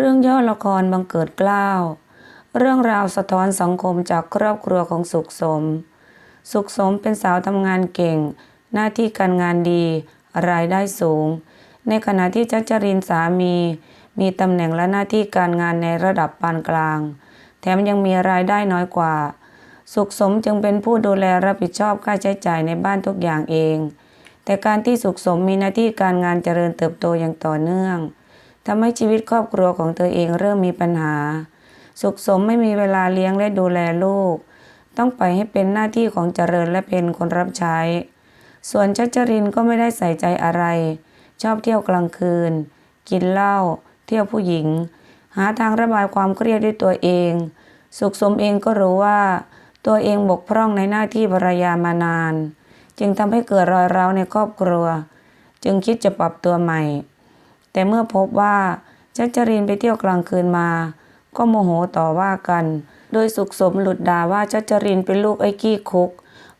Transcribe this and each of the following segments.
เรื่องย่อละครบังเกิดกล้าว เรื่องราวสะท้อนสังคมจากครอบครัวของสุขสม สุขสมเป็นสาวทำงานเก่ง หน้าที่การงานดี รายได้สูง ในขณะที่จักจรินสามี มีตำแหน่งและหน้าที่การงานในระดับปานกลาง แถมยังมีรายได้น้อยกว่า สุขสมจึงเป็นผู้ดูแลรับผิดชอบค่าใช้จ่ายในบ้านทุกอย่างเอง แต่การที่สุขสมมีหน้าที่การงานเจริญเติบโตอย่างต่อเนื่อง ทำให้ชีวิตครอบครัวของเธอเองเริ่มมีปัญหา สุขสมไม่มีเวลาเลี้ยงและดูแลลูก ต้องปล่อยให้เป็นหน้าที่ของเจริญและเป็นคนรับใช้ ส่วนชัชรินก็ไม่ได้ใส่ใจอะไร ชอบเที่ยวกลางคืน กินเหล้าเที่ยวผู้หญิง หาทางระบายความเครียดด้วยตัวเอง สุขสมเองก็รู้ว่า ตัวเองบกพร่องในหน้าที่ภรรยามานาน จึงทำให้เกิดรอยร้าวในครอบครัว จึงคิดจะปรับตัวใหม่ แต่เมื่อพบว่าชัชรินไปเที่ยวกลางคืนมา ก็โมโหต่อว่ากัน โดยสุขสมหลุดด่าว่าชัชรินเป็นลูกไอ้กี้คุก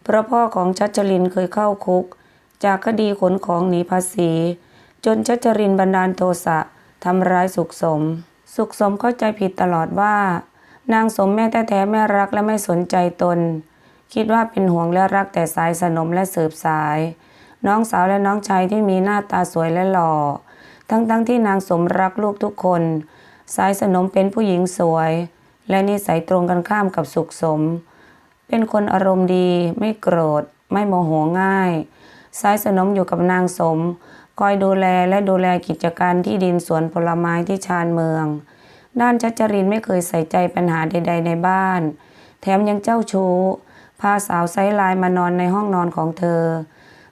เพราะพ่อของชัชรินเคยเข้าคุก จากคดีขนของหนีภาษี จนชัชรินบันดาลโทสะทำร้ายสุขสม สุขสมเข้าใจผิดตลอดว่า นางสมแม่แท้ๆไม่รักและไม่สนใจตน คิดว่าเป็นห่วงและรักแต่สายสนมและสืบสาย น้องสาวและน้องชายที่มีหน้าตาสวยและหล่อ ทั้งๆทที่นางสมรักลูกทุกคน สายสนมเป็นผู้หญิงสวย และนิสัยตรงกันข้ามกับสุขสม เป็นคนอารมณ์ดีไม่โกรธ ไม่โมโหง่าย สายสนมอยู่กับนางสม คอยดูแลและดูแลกิจการที่ดินสวนผลไม้ที่ชานเมือง ด้านชัชรินไม่เคยใส่ใจปัญหาใด ๆ ในบ้าน แถมยังเจ้าชู้พาสาวไซไลน์มานอนในห้องนอนของเธอ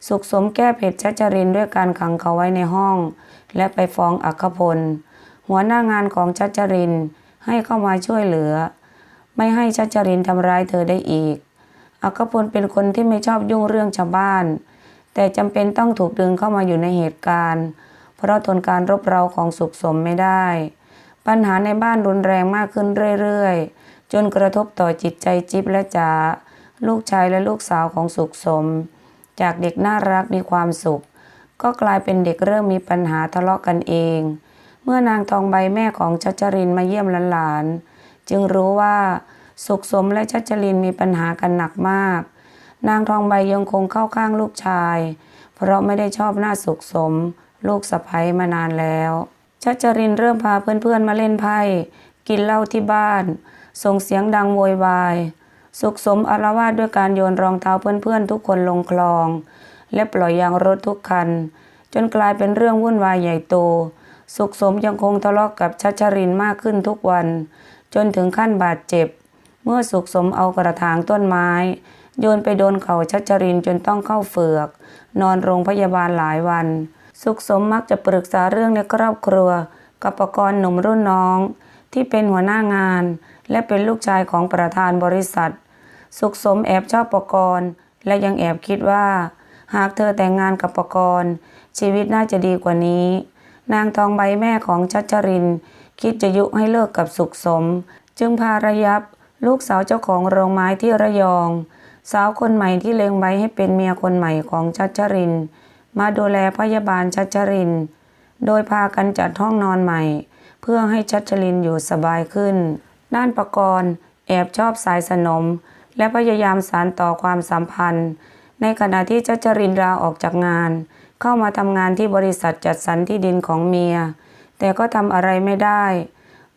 สุขสมแก้เผ็ดชัชรินด้วยการขังเขาไว้ในห้อง และไปฟ้องอัคพล หัวหน้างานของชัชรินให้เข้ามาช่วยเหลือ ไม่ให้ชัชรินทำร้ายเธอได้อีก อัคพลเป็นคนที่ไม่ชอบยุ่งเรื่องชาวบ้าน แต่จำเป็นต้องถูกดึงเข้ามาอยู่ในเหตุการณ์ เพราะทนการรบเร้าของสุขสมไม่ได้ ปัญหาในบ้านรุนแรงมากขึ้นเรื่อยๆ จนกระทบต่อจิตใจจิ๊บและจ๋าลูกชายและลูกสาวของสุขสม จากเด็กน่ารักมีความสุข ก็กลายเป็นเด็กเริ่มมีปัญหาทะเลาะกันเอง เมื่อนางทองใบแม่ของชัชรินมาเยี่ยมหลานๆจึงรู้ว่าสุขสมและชัชรินมีปัญหากันหนักมาก นางทองใบยังคงเข้าข้างลูกชาย เพราะไม่ได้ชอบหน้าสุขสม ลูกสะใภ้มานานแล้วชัชรินเริ่มพาเพื่อนๆมาเล่นไพ่กินเหล้าที่บ้าน ส่งเสียงดังโวยวาย สุขสมอารวาสด้วยการโยนรองเท้าเพื่อนๆ ทุกคนลงคลอง และปล่อยยางรถทุกคัน จนกลายเป็นเรื่องวุ่นวายใหญ่โต สุขสมยังคงทะเลาะกกับชัชรินมากขึ้นทุกวัน จนถึงขั้นบาดเจ็บ เมื่อสุขสมเอากระถางต้นไม้ โยนไปโดนเข่าชัชรินจนต้องเข้าเฝือก นอนโรงพยาบาลหลายวัน สุขสมมักจะปรึกษาเรื่องในครอบครัว กับปกรณ์หนุ่มรุ่นน้อง ที่เป็นหัวหน้างาน และเป็นลูกชายของประธานบริษัท สุขสมแอบชอบปกรณ์ และยังแอบคิดว่า หากเธอแต่งงานกับปกรณ์ ชีวิตน่าจะดีกว่านี้ นางทองใบแม่ของชัชริน คิดจะยุให้เลิกกับสุขสม จึงพาระยับลูกสาวเจ้าของโรงไม้ที่ระยอง สาวคนใหม่ที่เลงไว้ให้เป็นเมียคนใหม่ของชัชริน มาดูแลพยาบาลชัชริน โดยพากันจัดห้องนอนใหม่ เพื่อให้ชัชรินอยู่สบายขึ้น ด้านประกรณ์แอบชอบสายสนม และพยายามสานต่อความสัมพันธ์ ในขณะที่ชัชรินลาออกจากงาน เข้ามาทำงานที่บริษัทจัดสรรที่ดินของเมีย แต่ก็ทำอะไรไม่ได้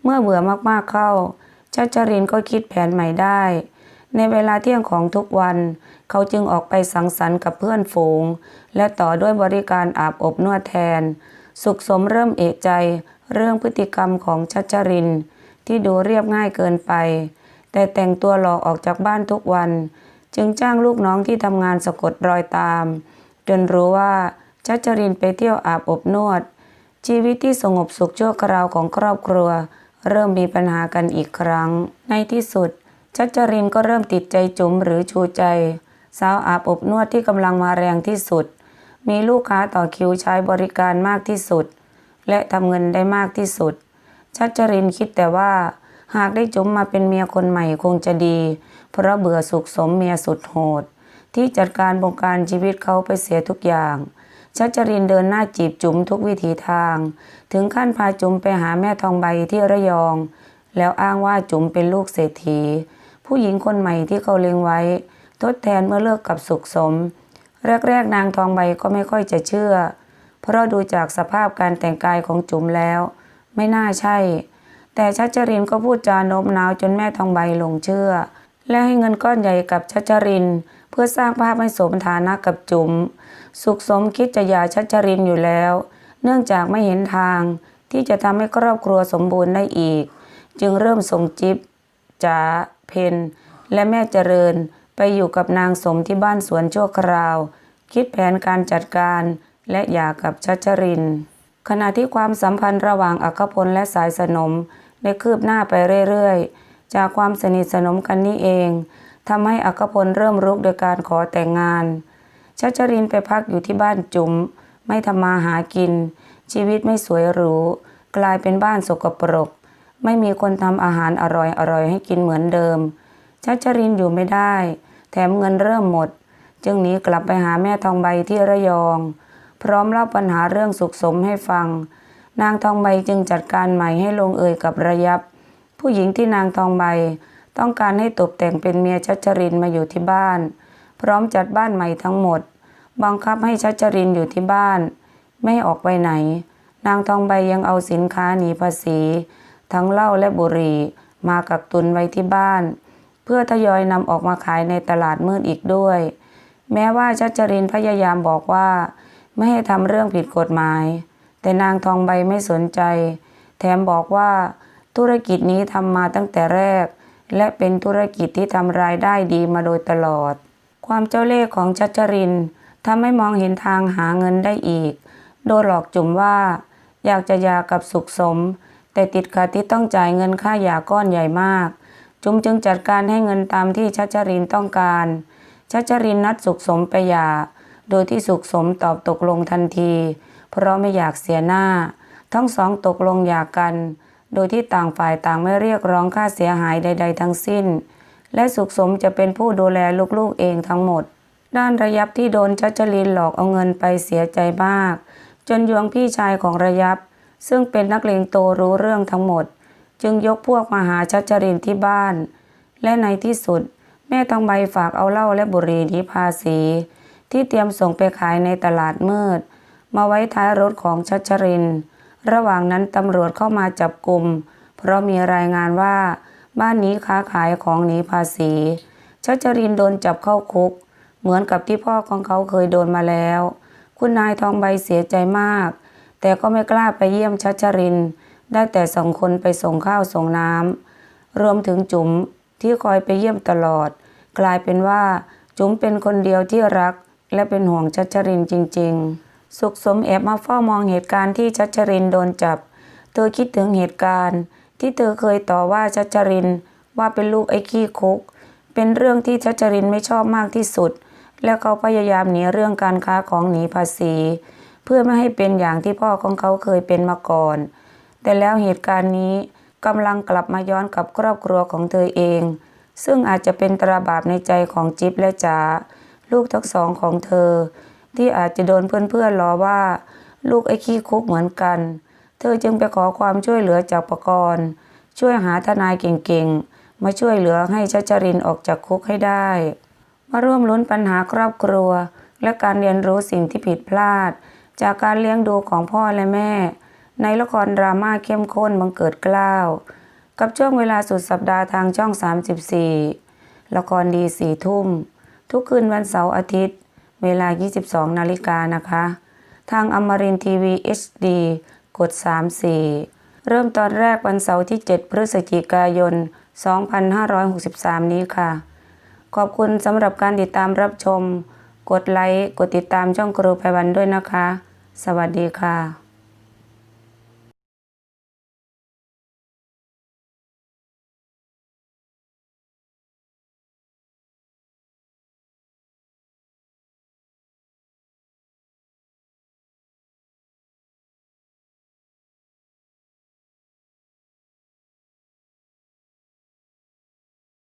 เมื่อเบื่อมากๆเข้าชัชรินก็คิดแผนใหม่ได้ ในเวลาเที่ยงของทุกวัน เขาจึงออกไปสังสรรค์กับเพื่อนฝูง และต่อด้วยบริการอาบอบนวดแทน สุขสมเริ่มเอะใจ เรื่องพฤติกรรมของชัชรินที่ดูเรียบง่ายเกินไป แต่แต่งตัวหล่อออกจากบ้านทุกวัน จึงจ้างลูกน้องที่ทำงานสะกดรอยตาม จนรู้ว่าชัชรินไปเที่ยวอาบอบนวด ชีวิตที่สงบสุขชั่วคราวของครอบครัว เริ่มมีปัญหากันอีกครั้ง ในที่สุด ชัชรินก็เริ่มติดใจจุ๋มหรือชูใจ สาวอาบอบนวดที่กำลังมาแรงที่สุด มีลูกค้าต่อคิวใช้บริการมากที่สุด และทำเงินได้มากที่สุดชัชรินคิดแต่ว่า หากได้จุ๋มมาเป็นเมียคนใหม่คงจะดี เพราะเบื่อสุขสมเมียสุดโหด ที่จัดการบงการชีวิตเขาไปเสียทุกอย่างชัชรินเดินหน้าจีบจุ๋มทุกวิถีทาง ถึงขั้นพาจุ๋มไปหาแม่ทองใบที่ระยอง แล้วอ้างว่าจุ๋มเป็นลูกเศรษฐี ผู้หญิงคนใหม่ที่เขาเล็งไว้ ทดแทนเมื่อเลิกกับสุขสม แรกๆนางทองใบก็ไม่ค่อยจะเชื่อ เพราะดูจากสภาพการแต่งกายของจุ๋มแล้ว ไม่น่าใช่ แต่ชัชรินก็พูดจาโน้มน้าวจนแม่ทองใบหลงเชื่อ และให้เงินก้อนใหญ่กับชัชริน เพื่อสร้างภาพให้สมฐานะกับจุ๋มสุขสมคิดจะหย่าชัชรินอยู่แล้ว เนื่องจากไม่เห็นทาง ที่จะทำให้ครอบครัวสมบูรณ์ได้อีก จึงเริ่มส่งจิ๊บจ๋าเพนและแม่เจริญไปอยู่กับนางสมที่บ้านสวนชั่วคราว คิดแผนการจัดการและหย่ากับชัชริน ขณะที่ความสัมพันธ์ระหว่างอัคพลและสายสนมได้คืบหน้าไปเรื่อยๆ จากความสนิทสนมกันนี้เองทำให้อัคพลเริ่มรุกโดยการขอแต่งงานชัชรินไปพักอยู่ที่บ้านจุ๋มไม่ทำมาหากิน ชีวิตไม่สวยหรู กลายเป็นบ้านสกปรก ไม่มีคนทำอาหารอร่อยๆให้กินเหมือนเดิมชัชรินอยู่ไม่ได้ แถมเงินเริ่มหมด จึงหนีกลับไปหาแม่ทองใบที่ระยอง พร้อมเล่าปัญหาเรื่องสุขสมให้ฟัง นางทองใบจึงจัดการใหม่ให้ลงเอยกับระยับ ผู้หญิงที่นางทองใบ ต้องการให้ตกแต่งเป็นเมียชัชรินมาอยู่ที่บ้าน พร้อมจัดบ้านใหม่ทั้งหมด บังคับให้ชัชรินอยู่ที่บ้าน ไม่ออกไปไหน นางทองใบยังเอาสินค้าหนีภาษี ทั้งเหล้าและบุหรี่มากักตุนไว้ที่บ้าน เพื่อทยอยนำออกมาขายในตลาดมืดอีกด้วย แม้ว่าชัชรินพยายามบอกว่า ไม่ให้ทำเรื่องผิดกฎหมาย แต่นางทองใบไม่สนใจ แถมบอกว่าธุรกิจนี้ทำมาตั้งแต่แรก และเป็นธุรกิจที่ทำรายได้ดีมาโดยตลอด ความเจ้าเล่ห์ของชัชรินทำให้มองเห็นทางหาเงินได้อีก โดยหลอกจุ๋มว่า อยากจะยากับสุขสม แต่ติดขัดที่ต้องจ่ายเงินค่ายาก้อนใหญ่มาก จุ๋มจึงจัดการให้เงินตามที่ชัชรินต้องการชัชรินนัดสุขสมไปย่า โดยที่สุขสมตอบตกลงทันที เพราะไม่อยากเสียหน้า ทั้งสองตกลงหย่ากัน โดยที่ต่างฝ่ายต่างไม่เรียกร้องค่าเสียหายใด ๆ ทั้งสิ้น และสุขสมจะเป็นผู้ดูแลลูกๆเองทั้งหมด ด้านระยับที่โดนชัชรินหลอกเอาเงินไปเสียใจมาก จนยวงพี่ชายของระยับ ซึ่งเป็นนักเลงโตรู้เรื่องทั้งหมด จึงยกพวกมาหาชัชรินที่บ้าน และในที่สุด แม่ทองใบฝากเอาเหล้าและบุหรี่นีภาษี ที่เตรียมส่งไปขายในตลาดมืด มาไว้ท้ายรถของชัชริน ระหว่างนั้นตำรวจเข้ามาจับกลุ่ม เพราะมีรายงานว่า บ้านนี้ค้าขายของหนีภาษีชัชรินโดนจับเข้าคุก เหมือนกับที่พ่อของเขาเคยโดนมาแล้ว คุณนายทองใบเสียใจมาก แต่ก็ไม่กล้าไปเยี่ยมชัชริน ได้แต่ส่งคนไปส่งข้าวส่งน้ำรวมถึงจุ๋มที่คอยไปเยี่ยมตลอด กลายเป็นว่าจุ๋มเป็นคนเดียวที่รัก และเป็นห่วงชัชรินจริง ๆ สุขสมแอบมาเฝ้ามองเหตุการณ์ที่ชัชรินโดนจับ เธอคิดถึงเหตุการณ์ ที่เธอเคยต่อว่าชัชรินว่าเป็นลูกไอ้ขี้คุก เป็นเรื่องที่ชัชรินไม่ชอบมากที่สุด และเขาพยายามหนีเรื่องการค้าของหนีภาษี เพื่อไม่ให้เป็นอย่างที่พ่อของเขาเคยเป็นมาก่อน แต่แล้วเหตุการณ์นี้กำลังกลับมาย้อนกับครอบครัวของเธอเอง ซึ่งอาจจะเป็นตราบาปในใจของจิ๊บและจ๋า ลูกทั้งสองของเธอ ที่อาจจะโดนเพื่อนๆล้อว่า ลูกไอ้ขี้คุกเหมือนกัน เธอจึงไปขอความช่วยเหลือจากประกรณ์ช่วยหาทนายเก่งๆ มาช่วยเหลือให้ชัชรินออกจากคุกให้ได้ มาร่วมลุ้นปัญหาครอบครัว และการเรียนรู้สิ่งที่ผิดพลาด จากการเลี้ยงดูของพ่อและแม่ ในละครดราม่าเข้มข้นบังเกิดกล้าวกับช่วงเวลาสุดสัปดาห์ทางช่อง 34 ละครดีสี่ทุ่ม ทุกคืนวันเสาร์อาทิตย์ เวลา 22 นาฬิกานะคะ ทางอมรินทีวี HD กด 34 เริ่มตอนแรกวันเสาร์ที่ 7 พฤศจิกายน 2563 นี้ค่ะ ขอบคุณสำหรับการติดตามรับชม กดไลค์ กดติดตามช่องครูไพวันด้วยนะคะ สวัสดีค่ะ